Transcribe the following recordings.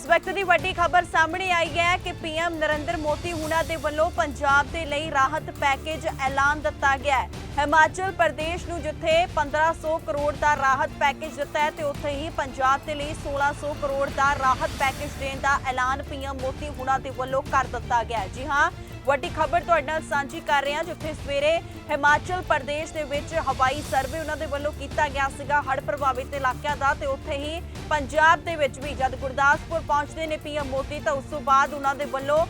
ਇਸ ਵਕਤ ਦੀ ਵੱਡੀ ਖਬਰ ਸਾਹਮਣੇ ਆਈ ਹੈ ਕਿ ਪੀਐਮ ਨਰਿੰਦਰ ਮੋਦੀ ਹੁਣਾਂ ਦੇ ਵੱਲੋਂ ਪੰਜਾਬ ਦੇ ਲਈ ਰਾਹਤ ਪੈਕੇਜ ਐਲਾਨ ਦਿੱਤਾ ਗਿਆ ਹੈ। ਹਿਮਾਚਲ ਪ੍ਰਦੇਸ਼ ਨੂੰ ਜਿੱਥੇ 1500 ਕਰੋੜ ਦਾ ਰਾਹਤ ਪੈਕੇਜ ਦਿੱਤਾ ਹੈ ਤੇ ਉੱਥੇ ਹੀ ਪੰਜਾਬ ਦੇ ਲਈ 1600 ਕਰੋੜ ਦਾ ਰਾਹਤ ਪੈਕੇਜ ਦੇਣ ਦਾ ਐਲਾਨ ਪੀਐਮ ਮੋਦੀ ਹੁਣਾਂ ਦੇ ਵੱਲੋਂ ਕਰ ਦਿੱਤਾ ਗਿਆ ਜੀ ਹਾਂ ਵੱਡੀ ਖਬਰ ਤੁਹਾਡੇ ਨਾਲ ਸਾਂਝੀ ਕਰ ਰਹੇ ਹਾਂ, ਜਿੱਥੇ ਸਵੇਰੇ ਹਿਮਾਚਲ ਪ੍ਰਦੇਸ਼ ਦੇ ਵਿੱਚ ਹਵਾਈ ਸਰਵੇ ਉਹਨਾਂ ਦੇ ਵੱਲੋਂ ਕੀਤਾ ਗਿਆ ਸੀਗਾ, ਹੜ੍ਹ ਪ੍ਰਭਾਵਿਤ ਇਲਾਕਿਆਂ ਦਾ ਤੇ ਉੱਥੇ ਹੀ ਪੰਜਾਬ ਦੇ ਵਿੱਚ ਵੀ ਜਦ ਗੁਰਦਾਸਪੁਰ ਪਹੁੰਚਦੇ ਨੇ ਪੀਐਮ ਮੋਦੀ, ਤਾਂ ਉਸ ਤੋਂ ਬਾਅਦ ਉਹਨਾਂ ਦੇ ਵੱਲੋਂ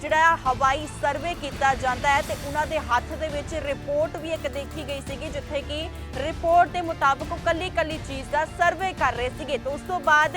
ਜਿਹੜਾ ਹਵਾਈ ਸਰਵੇ ਕੀਤਾ ਜਾਂਦਾ ਹੈ ਤੇ ਉਹਨਾਂ ਦੇ ਹੱਥ ਦੇ ਵਿੱਚ ਰਿਪੋਰਟ ਵੀ ਇੱਕ ਦੇਖੀ ਗਈ ਸੀਗੀ, ਜਿੱਥੇ ਕਿ ਰਿਪੋਰਟ ਦੇ ਮੁਤਾਬਕ ਉਹ ਕੱਲੀ ਕੱਲੀ ਚੀਜ਼ ਦਾ ਸਰਵੇ ਕਰ ਰਹੇ ਸੀਗੇ। ਤੇ ਉਸ ਤੋਂ ਬਾਅਦ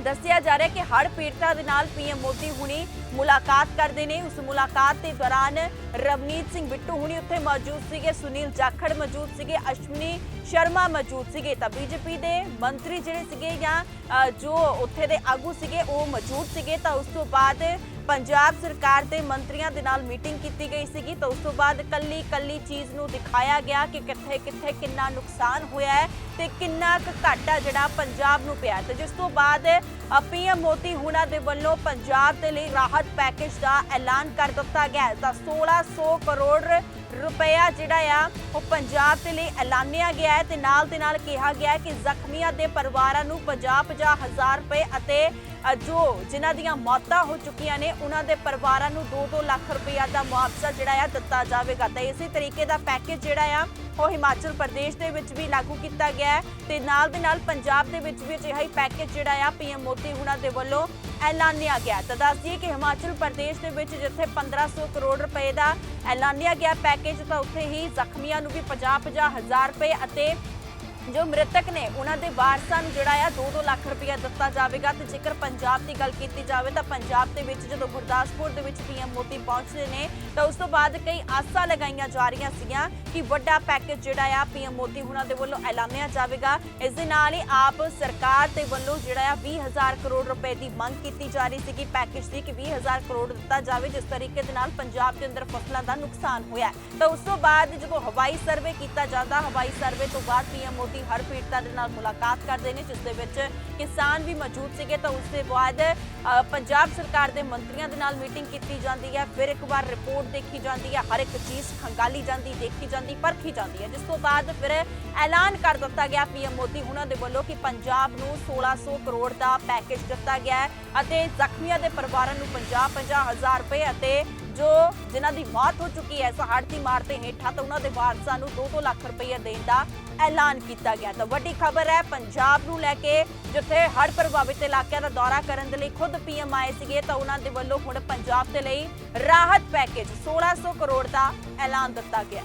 ਦੱਸਿਆ ਜਾ ਰਿਹਾ ਕਿ ਹੜ੍ਹ ਪੀੜਤਾਂ ਦੇ ਨਾਲ ਪੀਐਮ ਮੋਦੀ ਹੁਣੀ ਮੁਲਾਕਾਤ ਕਰਦੇ ਨੇ। ਉਸ ਮੁਲਾਕਾਤ ਦੇ ਦੌਰਾਨ ਰਵਨੀਤ ਸਿੰਘ ਬਿੱਟੂ ਹੁਣੀ ਉੱਥੇ ਮੌਜੂਦ ਸੀਗੇ, ਸੁਨੀਲ ਜਾਖੜ ਮੌਜੂਦ ਸੀਗੇ, ਅਸ਼ਵਨੀ ਸ਼ਰਮਾ ਮੌਜੂਦ ਸੀਗੇ। ਤਾਂ ਬੀਜੇਪੀ ਦੇ ਮੰਤਰੀ ਜਿਹੜੇ ਸੀਗੇ ਜਾਂ ਜੋ ਉੱਥੇ ਦੇ ਆਗੂ ਸੀਗੇ, ਉਹ ਮੌਜੂਦ ਸੀਗੇ। ਤਾਂ ਉਸ ਤੋਂ ਬਾਅਦ ਪੰਜਾਬ ਸਰਕਾਰ ਦੇ ਮੰਤਰੀਆਂ ਦੇ ਨਾਲ ਮੀਟਿੰਗ ਕੀਤੀ ਗਈ ਸੀਗੀ ਤਾਂ ਉਸ ਤੋਂ ਬਾਅਦ ਕੱਲੀ ਕੱਲੀ ਚੀਜ਼ ਨੂੰ ਦਿਖਾਇਆ ਗਿਆ ਕਿ ਕਿੱਥੇ ਕਿੱਥੇ ਕਿੰਨਾ ਨੁਕਸਾਨ ਹੋਇਆ ਹੈ ਤੇ ਕਿੰਨਾ ਕੁ ਘਾਟਾ ਜਿਹੜਾ ਪੰਜਾਬ ਨੂੰ ਪਿਆ ਹੈ। ਤੇ ਜਿਸ ਤੋਂ ਬਾਅਦ ਪੀਐਮ ਮੋਦੀ ਹੁਣਾਂ ਦੇ ਵੱਲੋਂ ਪੰਜਾਬ ਦੇ ਲਈ ਰਾਹਤ ਪੈਕੇਜ ਦਾ ਐਲਾਨ ਕਰ ਦਿੱਤਾ ਗਿਆ ਹੈ। ਤਾਂ 1600 ਕਰੋੜ ਰੁਪਇਆ ਜਿਹੜਾ ਆ, ਉਹ ਪੰਜਾਬ ਦੇ ਲਈ ਐਲਾਨਿਆ ਗਿਆ ਹੈ ਤੇ ਨਾਲ ਦੇ ਨਾਲ ਕਿਹਾ ਗਿਆ ਹੈ ਕਿ ਜ਼ਖਮੀਆਂ ਦੇ ਪਰਿਵਾਰਾਂ ਨੂੰ 50-50 ਹਜ਼ਾਰ ਰੁਪਏ ਅਤੇ ਜੋ ਜਿਨ੍ਹਾਂ ਦੀਆਂ ਮੌਤਾਂ ਹੋ ਚੁੱਕੀਆਂ ਨੇ, ਉਹਨਾਂ ਦੇ ਪਰਿਵਾਰਾਂ ਨੂੰ 2-2 ਲੱਖ ਰੁਪਇਆ ਦਾ ਮੁਆਵਜ਼ਾ ਜਿਹੜਾ ਆ ਦਿੱਤਾ ਜਾਵੇਗਾ। ਤਾਂ ਇਸੇ ਤਰੀਕੇ ਦਾ ਪੈਕੇਜ ਜਿਹੜਾ ਆ ਉਹ ਹਿਮਾਚਲ ਪ੍ਰਦੇਸ਼ ਦੇ ਵਿੱਚ ਵੀ ਲਾਗੂ ਕੀਤਾ ਗਿਆ ਹੈ ਤੇ ਨਾਲ ਦੇ ਨਾਲ ਪੰਜਾਬ ਦੇ ਵਿੱਚ ਵੀ ਅਜਿਹਾ ਹੀ ਪੈਕੇਜ ਜਿਹੜਾ ਆ ਪੀਐਮ ਮੋਦੀ ਹੁਣਾਂ ਦੇ ਵੱਲੋਂ ਐਲਾਨਿਆ ਗਿਆ ਤਾਂ ਦੱਸ ਦਈਏ ਕਿ ਹਿਮਾਚਲ ਪ੍ਰਦੇਸ਼ ਦੇ ਵਿੱਚ ਜਿੱਥੇ 1500 ਕਰੋੜ ਰੁਪਏ ਦਾ ਐਲਾਨਿਆ ਗਿਆ ਪੈਕੇਜ ਤਾਂ ਉੱਥੇ ਹੀ ਜ਼ਖਮੀਆਂ ਨੂੰ ਵੀ 50-50 ਹਜ਼ਾਰ ਰੁਪਏ ਅਤੇ ਜੋ ਮ੍ਰਿਤਕ ਨੇ, ਉਹਨਾਂ ਦੇ ਵਾਰਸਾਂ ਨੂੰ ਜਿਹੜਾ ਆ 2-2 ਲੱਖ ਰੁਪਇਆ ਦਿੱਤਾ ਜਾਵੇਗਾ। ਤੇ ਜੇਕਰ ਪੰਜਾਬ ਦੀ ਗੱਲ ਕੀਤੀ ਜਾਵੇ, ਤਾਂ ਪੰਜਾਬ ਦੇ ਵਿੱਚ ਜਦੋਂ ਗੁਰਦਾਸਪੁਰ ਦੇ ਵਿੱਚ ਪੀਐਮ ਮੋਦੀ ਪਹੁੰਚਦੇ ਨੇ, ਤਾਂ ਉਸ ਤੋਂ ਬਾਅਦ ਕਈ ਆਸਾਂ ਲਗਾਈਆਂ ਜਾ ਰਹੀਆਂ ਸੀਗੀਆਂ ਕਿ ਵੱਡਾ ਪੈਕੇਜ ਜਿਹੜਾ ਆ ਪੀਐਮ ਮੋਦੀ ਉਹਨਾਂ ਦੇ ਵੱਲੋਂ ਐਲਾਨਿਆ ਜਾਵੇਗਾ। ਇਸ ਦੇ ਨਾਲ ਹੀ ਆਪ ਸਰਕਾਰ ਦੇ ਵੱਲੋਂ ਜਿਹੜਾ ਆ 20000 ਕਰੋੜ ਰੁਪਏ ਦੀ ਮੰਗ ਕੀਤੀ ਜਾ ਰਹੀ ਸੀ ਕਿ ਪੈਕੇਜ ਦੀ ਕਿ 20000 ਕਰੋੜ ਦਿੱਤਾ ਜਾਵੇ, ਜਿਸ ਤਰੀਕੇ ਦੇ ਨਾਲ ਪੰਜਾਬ ਦੇ ਅੰਦਰ ਫਸਲਾਂ ਦਾ ਨੁਕਸਾਨ ਹੋਇਆ। ਤਾਂ ਉਸ ਤੋਂ ਬਾਅਦ ਜਦੋਂ ਹਵਾਈ ਸਰਵੇ ਕੀਤਾ ਜਾਂਦਾ, ਹਵਾਈ ਸਰਵੇ ਤੋਂ ਬਾਅਦ ਪੀਐਮ ਮੋਦੀ ਹਰ ਪੀੜਤਾਂ ਦੇ ਨਾਲ ਮੁਲਾਕਾਤ ਕਰਦੇ ਨੇ, ਜਿਸ ਦੇ ਵਿੱਚ ਕਿਸਾਨ ਵੀ ਮੌਜੂਦ ਸੀਗੇ ਤਾਂ ਉਸ ਦੇ ਬਾਅਦ ਪੰਜਾਬ ਸਰਕਾਰ ਦੇ ਮੰਤਰੀਆਂ ਦੇ ਨਾਲ ਮੀਟਿੰਗ ਕੀਤੀ ਜਾਂਦੀ ਹੈ। ਫਿਰ ਇੱਕ ਵਾਰ ਰਿਪੋਰਟ ਦੇਖੀ ਜਾਂਦੀ ਹੈ, ਹਰ ਇੱਕ ਚੀਜ਼ ਖੰਗਾਲੀ ਜਾਂਦੀ, ਦੇਖੀ ਜਾਂਦੀ, ਪਰਖੀ ਜਾਂਦੀ ਹੈ। ਜਿਸ ਤੋਂ ਬਾਅਦ ਫਿਰ ਐਲਾਨ ਕਰ ਦਿੱਤਾ ਗਿਆ ਪੀਐਮ ਮੋਦੀ ਉਹਨਾਂ ਦੇ ਵੱਲੋਂ ਕਿ ਪੰਜਾਬ ਨੂੰ 1600 ਕਰੋੜ ਦਾ ਪੈਕੇਜ ਦਿੱਤਾ ਗਿਆ ਹੈ ਅਤੇ ਜ਼ਖਮੀਆਂ ਦੇ ਪਰਿਵਾਰਾਂ ਨੂੰ 50-50 ਹਜ਼ਾਰ ਰੁਪਏ ਅਤੇ ਜੋ ਜਿਨ੍ਹਾਂ ਦੀ ਮੌਤ ਹੋ ਚੁੱਕੀ ਹੈ ਇਸ ਹੜ੍ਹ ਦੀ ਮਾਰ ਦੇ ਹੇਠਾਂ ਤਾਂ ਉਹਨਾਂ ਦੇ ਵਾਰਸਾਂ ਨੂੰ 2-2 ਲੱਖ ਰੁਪਏ ਦੇਣ ਦਾ ਐਲਾਨ ਕੀਤਾ ਗਿਆ। ਤਾਂ ਵੱਡੀ ਖਬਰ ਹੈ, ਪੰਜਾਬ ਨੂੰ ਲੈ ਕੇ ਜਿੱਥੇ ਹੜ੍ਹ ਪ੍ਰਭਾਵਿਤ ਇਲਾਕਿਆਂ ਦਾ ਦੌਰਾ ਕਰਨ ਦੇ ਲਈ ਖੁਦ ਪੀਐਮ ਆਏ ਸੀਗੇ, ਤਾਂ ਉਹਨਾਂ ਦੇ ਵੱਲੋਂ ਹੁਣ ਪੰਜਾਬ ਦੇ ਲਈ ਰਾਹਤ ਪੈਕੇਜ 1600 ਕਰੋੜ ਦਾ ਐਲਾਨ ਦਿੱਤਾ ਗਿਆ।